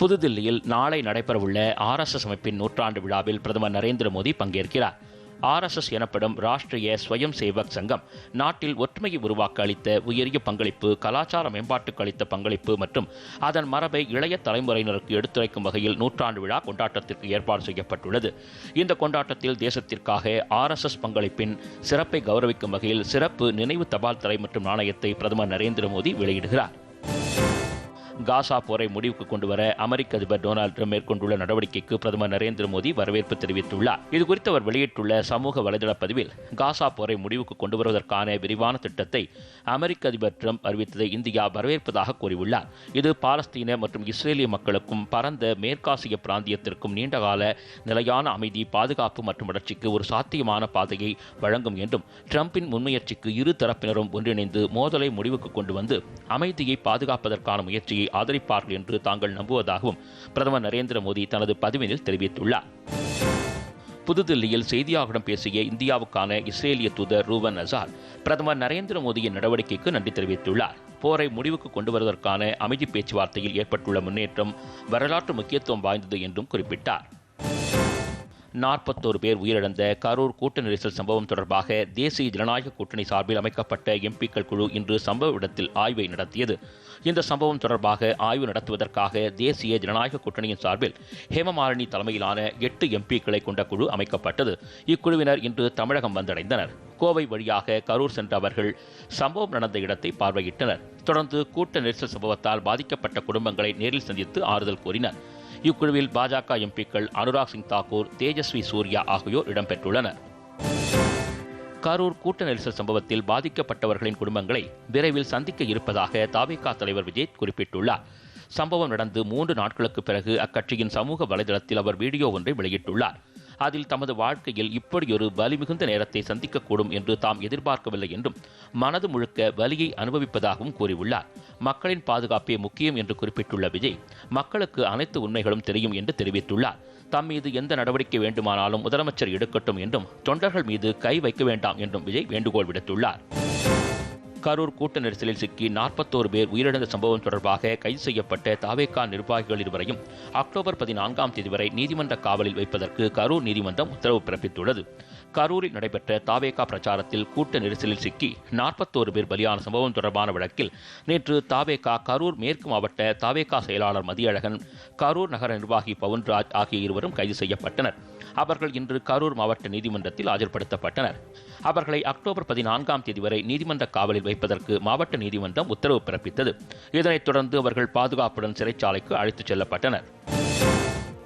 புதுதில்லியில் நாளை நடைபெறவுள்ள ஆர்எஸ்எஸ் அமைப்பின் நூற்றாண்டு விழாவில் பிரதமர் நரேந்திர மோடி பங்கேற்கிறார். ஆர்எஸ்எஸ் எனப்படும் ராஷ்டிரிய ஸ்வயம் சேவக் சங்கம் நாட்டில் ஒற்றுமையை உருவாக்க அளித்த உயரிய பங்களிப்பு கலாச்சார மேம்பாட்டுக்கு அளித்த பங்களிப்பு மற்றும் அதன் மரபை இளைய தலைமுறையினருக்கு எடுத்துரைக்கும் வகையில் நூற்றாண்டு விழா கொண்டாட்டத்திற்கு ஏற்பாடு செய்யப்பட்டுள்ளது. இந்த கொண்டாட்டத்தில் தேசத்திற்காக ஆர்எஸ்எஸ் பங்களிப்பின் சிறப்பை கௌரவிக்கும் வகையில் சிறப்பு நினைவு தபால் தலை மற்றும் நாணயத்தை பிரதமர் நரேந்திர மோடி வெளியிடுகிறார். காசா போரை முடிவுக்கு கொண்டு வர அமெரிக்க அதிபர் டொனால்டு ட்ரம்ப் மேற்கொண்டுள்ள நடவடிக்கைக்கு பிரதமர் நரேந்திர மோடி வரவேற்பு தெரிவித்துள்ளார். இதுகுறித்து அவர் வெளியிட்டுள்ள சமூக வலைதள பதிவில் காசா போரை முடிவுக்கு கொண்டு வருவதற்கான விரிவான திட்டத்தை அமெரிக்க அதிபர் ட்ரம்ப் அறிவித்ததை இந்தியா வரவேற்பதாக கூறியுள்ளார். இது பாலஸ்தீன மற்றும் இஸ்ரேலிய மக்களுக்கும் பரந்த மேற்காசிய பிராந்தியத்திற்கும் நீண்டகால நிலையான அமைதி பாதுகாப்பு மற்றும் வளர்ச்சிக்கு ஒரு சாத்தியமான பாதையை வழங்கும் என்றும் ட்ரம்பின் முன்முயற்சிக்கு இரு தரப்பினரும் ஒன்றிணைந்து மோதலை முடிவுக்கு கொண்டு வந்து அமைதியை பாதுகாப்பதற்கான முயற்சியை ஆதரிப்பார்கள் என்று தாங்கள் நம்புவதாகவும் பிரதமர் நரேந்திர மோடி தனது பதிவினில் தெரிவித்துள்ளார். புதுதில்லியில் செய்தியாளர்களிடம் பேசிய இந்தியாவுக்கான இஸ்ரேலிய தூதர் ரூவன் அசார் பிரதமர் நரேந்திர மோடியின் நடவடிக்கைக்கு நன்றி தெரிவித்துள்ளார். போரை முடிவுக்கு கொண்டு வருவதற்கான அமைதி பேச்சுவார்த்தையில் ஏற்பட்டுள்ள முன்னேற்றம் வரலாற்று முக்கியத்துவம் வாய்ந்தது என்றும் குறிப்பிட்டார். நாற்பத்தோரு பேர் உயிரிழந்த கரூர் கூட்ட நெரிசல் சம்பவம் தொடர்பாக தேசிய ஜனநாயக கூட்டணி சார்பில் அமைக்கப்பட்ட எம்பிக்கள் குழு இன்று சம்பவ இடத்தில் ஆய்வை நடத்தியது. இந்த சம்பவம் தொடர்பாக ஆய்வு நடத்துவதற்காக தேசிய ஜனநாயக கூட்டணியின் சார்பில் ஹேமமாலினி தலைமையிலான எட்டு எம்பிக்களை கொண்ட குழு அமைக்கப்பட்டது. இக்குழுவினர் இன்று தமிழகம் வந்தடைந்தனர். கோவை வழியாக கரூர் சென்ற அவர்கள் சம்பவம் நடந்த இடத்தை பார்வையிட்டனர். தொடர்ந்து கூட்ட நெரிசல் சம்பவத்தால் பாதிக்கப்பட்ட குடும்பங்களை நேரில் சந்தித்து ஆறுதல் கூறினர். இக்குழுவில் பாஜக எம்பிக்கள் அனுராக் சிங் தாக்கூர் தேஜஸ்வி சூர்யா ஆகியோர் இடம்பெற்றுள்ளனர். கரூர் கூட்ட நெரிசல் சம்பவத்தில் பாதிக்கப்பட்டவர்களின் குடும்பங்களை விரைவில் சந்திக்க இருப்பதாக தாவேகா தலைவர் விஜய் குறிப்பிட்டுள்ளார். சம்பவம் நடந்து மூன்று நாட்களுக்கு பிறகு அக்கட்சியின் சமூக வலைதளத்தில் அவர் வீடியோ ஒன்றை வெளியிட்டுள்ளார். அதில் தமது வாழ்க்கையில் இப்படியொரு வலி மிகுந்த நேரத்தை சந்திக்கக்கூடும் என்று தாம் எதிர்பார்க்கவில்லை என்றும் மனது முழுக்க வலியை அனுபவிப்பதாகவும் கூறியுள்ளார். மக்களின் பாதுகாப்பே முக்கியம் என்று குறிப்பிட்டுள்ள விஜய் மக்களுக்கு அனைத்து உண்மைகளும் தெரியும் என்று தெரிவித்துள்ளார். தம் மீது எந்த நடவடிக்கை வேண்டுமானாலும் முதலமைச்சர் எடுக்கட்டும் என்றும் தொண்டர்கள் மீது கை வைக்க வேண்டாம் என்றும் விஜய் வேண்டுகோள் விடுத்துள்ளார். கரூர் கூட்ட நெரிசலில் சிக்கி நாற்பத்தோரு பேர் உயிரிழந்த சம்பவம் தொடர்பாக கைது செய்யப்பட்ட தாவேகா நிர்வாகிகள் இருவரையும் அக்டோபர் பதினான்காம் தேதி வரை நீதிமன்ற காவலில் வைப்பதற்கு கரூர் நீதிமன்றம் உத்தரவு பிறப்பித்துள்ளது. கரூரில் நடைபெற்ற தாவேகா பிரச்சாரத்தில் கூட்ட நெரிசலில் சிக்கி நாற்பத்தோரு பேர் பலியான சம்பவம் தொடர்பான வழக்கில் நேற்று தாவேகா கரூர் மேற்கு மாவட்ட தாவேகா செயலாளர் மதியழகன் கரூர் நகர நிர்வாகி பவன்ராஜ் ஆகிய இருவரும் கைது செய்யப்பட்டனர். அவர்கள் இன்று கரூர் மாவட்ட நீதிமன்றத்தில் ஆஜர்படுத்தப்பட்டனர். அவர்களை அக்டோபர் பதினான்காம் தேதி வரை நீதிமன்ற காவலில் வைப்பதற்கு மாவட்ட நீதிமன்றம் உத்தரவு பிறப்பித்தது. இதனைத் தொடர்ந்து அவர்கள் பாதுகாப்புடன் சிறைச்சாலைக்கு அழைத்துச் செல்லப்பட்டனர்.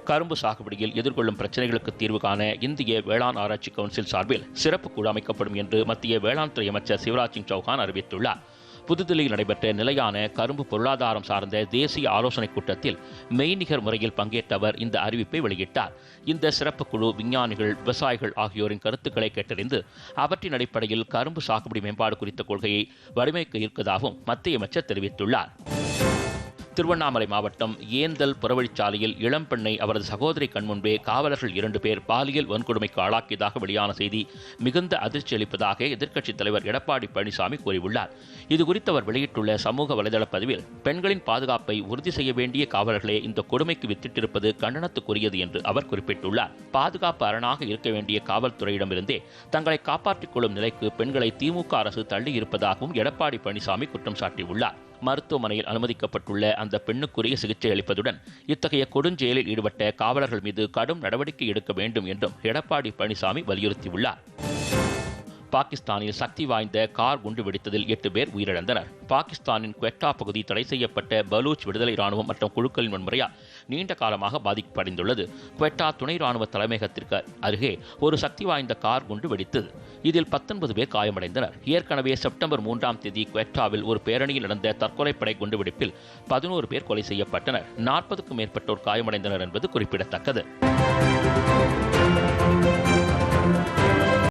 கரும்பு சாகுபடியில் எதிர்கொள்ளும் பிரச்சனைகளுக்கு தீர்வு காண இந்திய வேளாண் ஆராய்ச்சி கவுன்சில் சார்பில் சிறப்பு குழு அமைக்கப்படும் என்று மத்திய வேளாண் துறை அமைச்சர் சிவராஜ் சிங் சௌஹான் அறிவித்துள்ளார். புதுதில்லியில் நடைபெற்ற நிலையான கரும்பு பொருளாதாரம் சார்ந்த தேசிய ஆலோசனைக் கூட்டத்தில் மெய்நிகர் முறையில் பங்கேற்றவர் இந்த அறிவிப்பை வெளியிட்டார். இந்த சிறப்பு குழு விஞ்ஞானிகள் விவசாயிகள் ஆகியோரின் கருத்துக்களை கேட்டறிந்து அவற்றின் அடிப்படையில் கரும்பு சாகுபடி மேம்பாடு குறித்த கொள்கையை வடிவமைக்க இருப்பதாகவும் மத்திய அமைச்சர் தெரிவித்துள்ளார். திருவண்ணாமலை மாவட்டம் ஏந்தல் புறவழிச்சாலையில் இளம்பெண்ணை அவரது சகோதரி கண்முன்பே காவலர்கள் இரண்டு பேர் பாலியல் வன்கொடுமைக்கு ஆளாக்கியதாக வெளியான செய்தி மிகுந்த அதிர்ச்சி அளிப்பதாக எதிர்க்கட்சித் தலைவர் எடப்பாடி பழனிசாமி கூறியுள்ளார். இதுகுறித்து அவர் வெளியிட்டுள்ள சமூக வலைதள பதிவில் பெண்களின் பாதுகாப்பை உறுதி செய்ய வேண்டிய காவலர்களே இந்த கொடுமைக்கு வித்திட்டிருப்பது கண்டனத்துக்குரியது என்று அவர் குறிப்பிட்டுள்ளார். பாதுகாப்பு அரணாக இருக்க வேண்டிய காவல்துறையிடமிருந்தே தங்களை காப்பாற்றிக் கொள்ளும் நிலைக்கு பெண்களை திமுக அரசு தள்ளியிருப்பதாகவும் எடப்பாடி பழனிசாமி குற்றம் சாட்டியுள்ளார். மருத்துவமனையில் அனுமதிக்கப்பட்டுள்ள அந்த பெண்ணுக்குரிய சிகிச்சை அளிப்பதுடன் இத்தகைய கொடுஞ்செயலில் ஈடுபட்ட காவலர்கள் மீது கடும் நடவடிக்கை எடுக்க வேண்டும் என்றும் எடப்பாடி பழனிசாமி வலியுறுத்தியுள்ளார். பாகிஸ்தானில் சக்தி வாய்ந்த கார் குண்டு வெடித்ததில் எட்டு பேர் உயிரிழந்தனர். பாகிஸ்தானின் குவெட்டா பகுதி தடை செய்யப்பட்ட பலூச் விடுதலை ராணுவம் மற்றும் குழுக்களின் வன்முறையால் நீண்ட காலமாக பாதிப்படைந்துள்ளது. குவெட்டா துணை ராணுவ தலைமையகத்திற்கு அருகே ஒரு சக்தி வாய்ந்த கார் குண்டு வெடித்தது. இதில் பத்தொன்பது பேர் காயமடைந்தனர். ஏற்கனவே செப்டம்பர் மூன்றாம் தேதி குவெட்டாவில் ஒரு பேரணியில் நடந்த தற்கொலைப்படை குண்டுவெடிப்பில் பதினோரு பேர் கொலை செய்யப்பட்டனர். நாற்பதுக்கும் மேற்பட்டோர் காயமடைந்தனர் என்பது குறிப்பிடத்தக்கது.